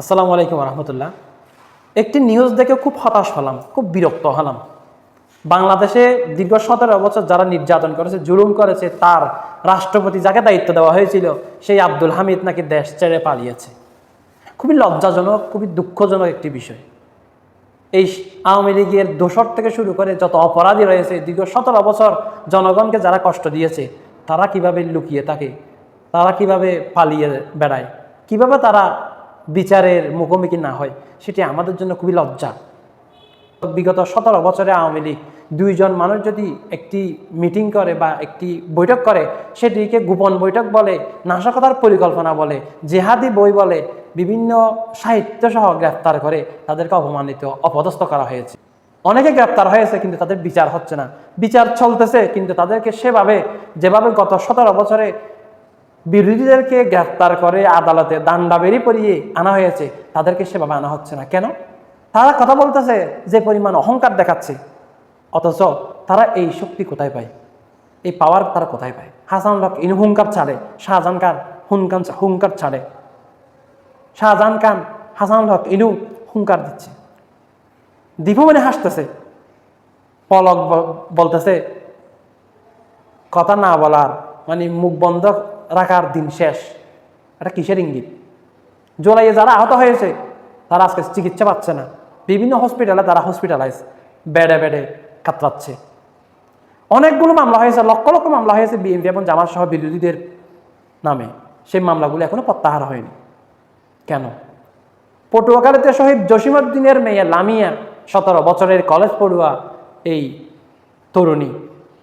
আসসালামু আলাইকুম রহমতুল্লাহ একটি নিউজ দেখে খুব হতাশ হলাম, খুব বিরক্ত হলাম। বাংলাদেশে দীর্ঘ সতেরো বছর যারা নির্যাতন করেছে, জুলুম করেছে, তার রাষ্ট্রপতি যাকে দায়িত্ব দেওয়া হয়েছিল, সেই আব্দুল হামিদ নাকি দেশ ছেড়ে পালিয়েছে। খুবই লজ্জাজনক, খুবই দুঃখজনক একটি বিষয়। এই আওয়ামী লীগের দোসর থেকে শুরু করে যত অপরাধী রয়েছে, দীর্ঘ সতেরো বছর জনগণকে যারা কষ্ট দিয়েছে, তারা কীভাবে লুকিয়ে থাকে, তারা কীভাবে পালিয়ে বেড়ায়, কীভাবে তারা বিচারের মুখোমুখি না হয়, সেটি আমাদের জন্য খুবই লজ্জা। বিগত সতেরো বছরে আওয়ামী লীগ দুইজন মানুষ যদি একটি মিটিং করে বা একটি বৈঠক করে, সেটিকে গোপন বৈঠক বলে, নাশকতার পরিকল্পনা বলে, জেহাদি বই বলে, বিভিন্ন সাহিত্য সহ গ্রেফতার করে তাদেরকে অপমানিত, অপদস্থ করা হয়েছে। অনেকে গ্রেপ্তার হয়েছে কিন্তু তাদের বিচার হচ্ছে না। বিচার চলতেছে কিন্তু তাদেরকে সেভাবে, যেভাবে গত সতেরো বছরে বিরোধীদেরকে গ্রেফতার করে আদালতে দান্ডাবেরি পরিয়ে আনা হয়েছে, তাদেরকে সেভাবে আনা হচ্ছে না। কেন? তারা কথা বলতেছে যে পরিমাণ অহংকার দেখাচ্ছে, অথচ তারা এই শক্তি কোথায় পায়? এই পাওয়ার তারা কোথায় পায়? হাসান হক ইনু হুঙ্কার ছাড়ে, শাহজাহান খান হুনকান হুঙ্কার ছাড়ে। শাহজাহান খান, হাসান হক ইনু হুঙ্কার দিচ্ছে। দীপু মানে হাসতেছে। পলক বলতেছে, কথা না বলার মানে মুখ বন্ধ রাখার দিন শেষ। এটা কিসের ইঙ্গিত? জোলাইয়ে যারা আহত হয়েছে, তারা আজকে চিকিৎসা পাচ্ছে না। বিভিন্ন হসপিটালে তারা হসপিটালাইজ বেডে বেডে কাতরাচ্ছে। অনেকগুলো মামলা হয়েছে, লক্ষ লক্ষ মামলা হয়েছে বিএনপি এবং জামাত সহ বিরোধীদের নামে। সেই মামলাগুলো এখনও প্রত্যাহার হয়নি। কেন? পটুয়াখালীতে শহীদ জসিমউদ্দিনের মেয়ে লামিয়া, সতেরো বছরের কলেজ পড়ুয়া এই তরুণী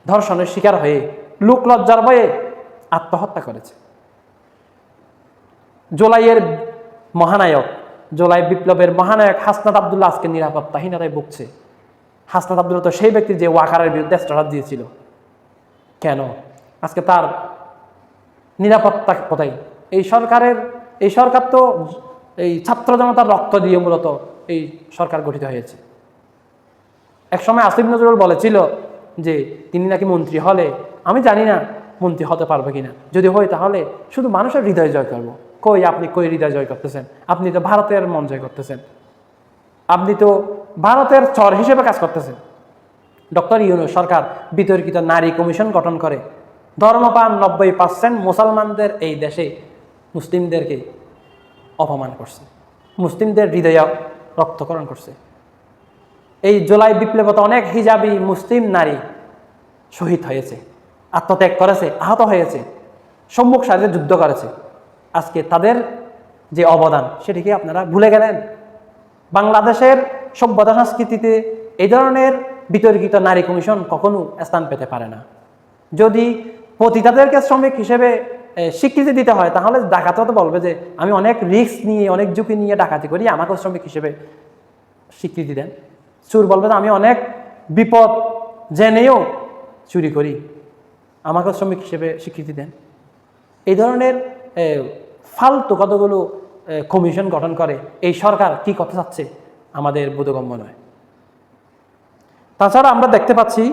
ধর্ষণের শিকার হয়ে লোক লজ্জার ভয়ে আত্মহত্যা করেছে। জোলাইয়ের মহানায়ক, জোলাই বিপ্লবের মহানায়ক হাসনাত আবদুল্লাহ আজকে নিরাপত্তাহীনতায় ভুগছে। হাসনাত আবদুল্লাহ তো সেই ব্যক্তি যে ওয়াকারের বিরুদ্ধে স্টার্ট দিয়েছিল। কেন? আজকে তার নিরাপত্তা কোথায়? এই সরকারের, এই সরকার তো এই ছাত্র জনতার রক্ত দিয়ে মূলত এই সরকার গঠিত হয়েছে। একসময় আসিফ নজরুল বলেছিল যে, তিনি নাকি মন্ত্রী হলে? আমি জানি না। মন্ত্রী হতে পারবে কিনা? যদি হয় তাহলে শুধু মানুষের হৃদয় জয় করব। কই আপনি কই হৃদয় জয় করতেছেন? আপনি তো ভারতের মন জয় করতেছেন। আপনি তো ভারতের চর হিসেবে কাজ করতেছেন। ডক্টর ইউনু সরকার বিতর্কিত নারী কমিশন গঠন করে। ধর্মপান নব্বই পার্সেন্ট মুসলমানদের এই দেশে মুসলিমদেরকে অপমান করছে। মুসলিমদের হৃদয় রক্তকরণ করছে। এই জুলাই বিপ্লবতে অনেক হিজাবি মুসলিম নারী শহীদ হয়েছে। আত্মত্যাগ করেছে, আহত হয়েছে, সম্মুখ সারিতে যুদ্ধ করেছে। আজকে তাদের যে অবদান সেটিকে আপনারা ভুলে গেলেন? বাংলাদেশের সভ্যতা সংস্কৃতিতে এই ধরনের বিতর্কিত নারী কমিশন কখনো স্থান পেতে পারে না। যদি পতিতাদেরকে শ্রমিক হিসেবে স্বীকৃতি দিতে হয়, তাহলে ডাকাতেও তো বলবে যে, আমি অনেক রিস্ক নিয়ে, অনেক ঝুঁকি নিয়ে ডাকাতি করি, আমাকেও শ্রমিক হিসেবে স্বীকৃতি দেন। চুর বলবে আমি অনেক বিপদ জেনেও চুরি করি। আমাকেও শ্রমিক হিসেবে স্বীকৃতি দেন। এই ধরনের ফালতু কতগুলো কমিশন গঠন করে, এই সরকার কি করতে চাচ্ছে আমাদের বোধগম্য নয়। তাছাড়া আমরা দেখতে পাচ্ছি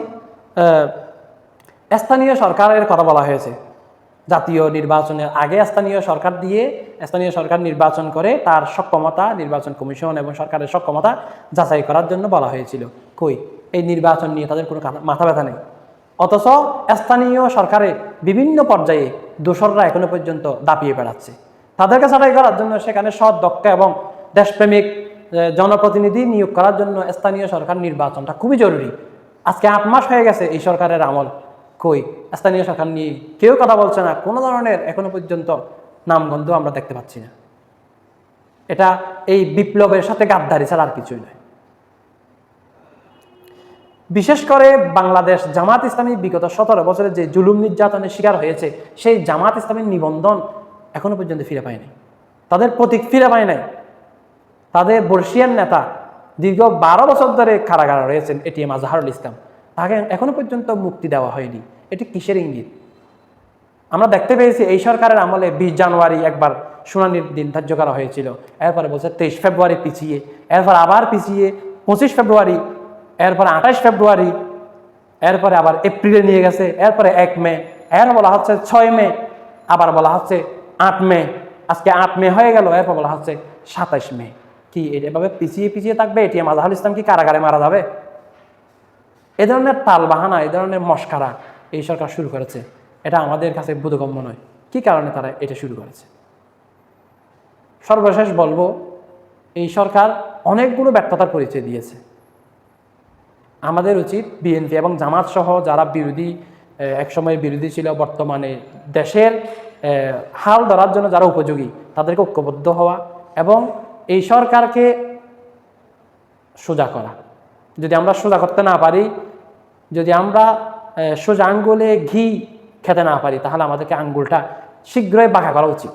স্থানীয় সরকারের কথা বলা হয়েছে। জাতীয় নির্বাচনের আগে স্থানীয় সরকার দিয়ে, স্থানীয় সরকার নির্বাচন করে তার সক্ষমতা, নির্বাচন কমিশন এবং সরকারের সক্ষমতা যাচাই করার জন্য বলা হয়েছিল। কই? এই নির্বাচন নিয়ে তাদের কোনো, মাথা ব্যথা নেই। অথচ স্থানীয় সরকারে বিভিন্ন পর্যায়ে দোসররা এখনও পর্যন্ত দাপিয়ে বেড়াচ্ছে। তাদেরকে ছাড়াই করার জন্য সেখানে সৎ, দক্ষ এবং দেশপ্রেমিক জনপ্রতিনিধি নিয়োগ করার জন্য স্থানীয় সরকার নির্বাচনটা খুবই জরুরি। আজকে আট মাস হয়ে গেছে এই সরকারের আমল। কই? স্থানীয় সরকার নিয়ে কেউ কথা বলছে না, কোনো ধরনের এখনও পর্যন্ত নামগন্ধ আমরা দেখতে পাচ্ছি না। এটা এই বিপ্লবের সাথে গাদ্দারি ছাড়া আর কিছুই নয়। বিশেষ করে বাংলাদেশ জামাত ইসলামী বিগত সতেরো বছরে যে জুলুম নির্যাতনের শিকার হয়েছে, সেই জামাত ইসলামীর নিবন্ধন এখনও পর্যন্ত ফিরে পায়নি। তাদের প্রতীক ফিরে পায় নাই। তাদের বর্ষিয়ান নেতা দীর্ঘ বারো বছর ধরে কারাগারে রয়েছেন এটিএম আজহারুল ইসলাম। তাকে এখনও পর্যন্ত মুক্তি দেওয়া হয়নি। এটি কিসের ইঙ্গিত? আমরা দেখতে পেয়েছি এই সরকারের আমলে বিশ জানুয়ারি একবার শুনানির দিন ধার্য করা হয়েছিল। এরপরে বলছে তেইশ ফেব্রুয়ারি পিছিয়ে, এরপর আবার পিছিয়ে, পঁচিশ ফেব্রুয়ারি এরপরে আঠাশ ফেব্রুয়ারি, এরপরে আবার এপ্রিলে নিয়ে গেছে, এরপরে এক মে এর বলা হচ্ছে ছয় মে, আবার বলা হচ্ছে আট মে, আজকে আট মে হয়ে গেল, এরপর বলা হচ্ছে সাতাইশ মে। কি এটা এভাবে পিছিয়ে পিছিয়ে থাকবে? এটিএম আজহার ইসলাম কি কারাগারে মারা যাবে? এ ধরনের তাল বাহানা এই ধরনের মস্কারা এই সরকার শুরু করেছে, এটা আমাদের কাছে বোধগম্য নয়। কি কারণে তারা এটা শুরু করেছে? সর্বশেষ বলব, এই সরকার অনেকগুলো ব্যর্থতার পরিচয় দিয়েছে। আমাদের উচিত বিএনপি এবং জামাত সহ যারা বিরোধী একসময় বিরোধী ছিল বর্তমানে দেশের হাল ধরার জন্য যারা উপযোগী, তাদেরকে ঐক্যবদ্ধ হওয়া এবং এই সরকারকে সোজা করা। যদি আমরা সোজা করতে না পারি, যদি আমরা সোজা আঙ্গুলে ঘি খেতে না পারি, তাহলে আমাদেরকে আঙ্গুলটা শীঘ্রই বাঁকা করা উচিত।